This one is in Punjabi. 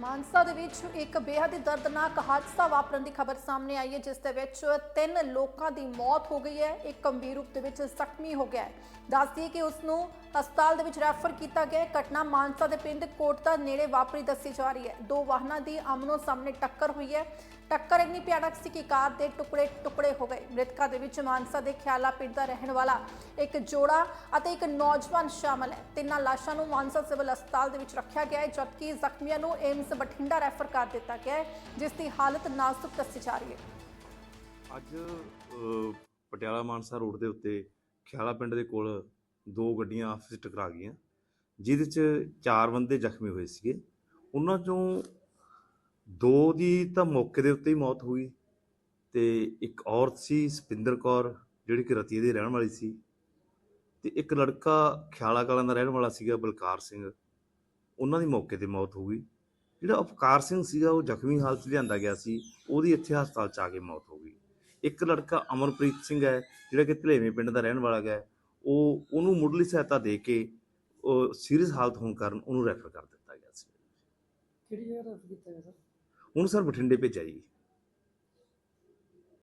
ਮਾਨਸਾ ਦੇ ਵਿੱਚ ਇੱਕ ਬੇਹੱਦ ਦਰਦਨਾਕ ਹਾਦਸਾ ਵਾਪਰਨ ਦੀ ਖਬਰ ਸਾਹਮਣੇ ਆਈ ਹੈ, ਜਿਸ ਦੇ ਵਿੱਚ ਤਿੰਨ ਲੋਕਾਂ ਦੀ ਮੌਤ ਹੋ ਗਈ ਹੈ। ਇੱਕ ਗੰਭੀਰ ਰੂਪ ਦੇ ਵਿੱਚ ਜ਼ਖਮੀ ਹੋ ਗਿਆ ਹੈ। ਦੱਸਦੀ ਕਿ ਉਸ ਨੂੰ ਹਸਪਤਾਲ ਦੇ ਵਿੱਚ ਰੈਫਰ ਕੀਤਾ ਗਿਆ। ਘਟਨਾ ਮਾਨਸਾ ਦੇ ਪਿੰਡ ਕੋਟਦਾ ਨੇੜੇ ਵਾਪਰੀ ਦੱਸੀ ਜਾ ਰਹੀ ਹੈ। ਦੋ ਵਾਹਨਾਂ ਦੀ ਆਮਨੋ ਸਾਹਮਣੇ ਟੱਕਰ ਹੋਈ ਹੈ। ਟੱਕਰ ਇੰਨੀ ਭਿਆਨਕ ਸੀ ਕਿ ਕਾਰ ਦੇ ਟੁਕੜੇ ਟੁਕੜੇ ਹੋ ਗਏ। ਮ੍ਰਿਤਕਾਂ ਦੇ ਵਿੱਚ ਮਾਨਸਾ ਦੇ ਖਿਆਲਾ ਪਿੰਡ ਦਾ ਰਹਿਣ ਵਾਲਾ, ਇੱਕ ਜੋੜਾ ਅਤੇ ਇੱਕ ਨੌਜਵਾਨ ਸ਼ਾਮਲ ਹੈ। ਤਿੰਨਾਂ ਲਾਸ਼ਾਂ ਨੂੰ ਮਾਨਸਾ ਸਿਵਲ ਹਸਪਤਾਲ ਦੇ ਵਿੱਚ ਰੱਖਿਆ ਗਿਆ ਹੈ, ਜਦਕਿ ਜ਼ਖਮੀਆਂ ਨੂੰ ਏਮਸ ਬਠਿੰਡਾ ਰੈਫਰ ਕਰ ਦਿੱਤਾ ਗਿਆ ਹੈ, ਜਿਸ ਦੀ ਹਾਲਤ ਨਾਜ਼ੁਕ ਦੱਸੀ ਜਾ ਰਹੀ ਹੈ। ਅੱਜ ਪਟਿਆਲਾ ਮਾਨਸਾ ਰੋਡ ਦੇ ਉੱਤੇ ਖਿਆਲਾ ਪਿੰਡ ਦੇ ਕੋਲ ਦੋ ਗੱਡੀਆਂ ਆਪਸ ਵਿੱਚ ਟਕਰਾ ਗਈਆਂ, ਜਿਹਦੇ 'ਚ ਚਾਰ ਬੰਦੇ ਜ਼ਖਮੀ ਹੋਏ ਸੀਗੇ। ਉਹਨਾਂ 'ਚੋਂ ਦੋ ਦੀ ਤਾਂ ਮੌਕੇ ਦੇ ਉੱਤੇ ਹੀ ਮੌਤ ਹੋਈ ਤੇ ਇੱਕ ਔਰਤ ਸੀ, ਸਪਿੰਦਰ ਕੌਰ, ਜਿਹੜੀ ਕਿ ਰਤੀਏ ਦੀ ਰਹਿਣ ਵਾਲੀ ਸੀ। ਤੇ ਇੱਕ ਲੜਕਾ ਖਿਆਲਾ ਕਲਾਂ ਦਾ ਰਹਿਣ ਵਾਲਾ ਸੀਗਾ, ਬਲਕਾਰ ਸਿੰਘ। ਉਹਨਾਂ ਦੀ ਮੌਕੇ ਤੇ ਮੌਤ ਹੋ ਗਈ। ਜਿਹੜਾ ਅਪਕਾਰ ਸਿੰਘ ਸੀਗਾ, ਉਹ ਜ਼ਖਮੀ ਹਾਲਤ 'ਚ ਲਿਆਂਦਾ ਗਿਆ ਸੀ। ਉਹਦੀ ਇੱਥੇ ਹਸਪਤਾਲ 'ਚ ਆ ਕੇ ਮੌਤ ਹੋ ਗਈ। ਇੱਕ ਲੜਕਾ ਅਮਰਪ੍ਰੀਤ ਸਿੰਘ ਹੈ, ਜਿਹੜਾ ਕਿ ਧਲੇਵੇਂ ਪਿੰਡ ਦਾ ਰਹਿਣ ਵਾਲਾ ਹੈ ਉਹ ਉਹਨੂੰ ਮੁੱਢਲੀ ਸਹਾਇਤਾ ਦੇ ਕੇ ਉਹ ਸੀਰੀਅਸ ਹਾਲਤ ਹੋਣ ਕਾਰਨ ਉਹਨੂੰ ਰੈਫਰ ਕਰ ਦਿੱਤਾ ਗਿਆ ਸੀ। ਕਿਹੜੀ ਜਗ੍ਹਾ ਰੈਫਰ ਕੀਤਾ ਗਿਆ ਸਰ ਹੁਣ ਸਰ ਬਠਿੰਡੇ ਭੇਜਿਆ ਜੀ।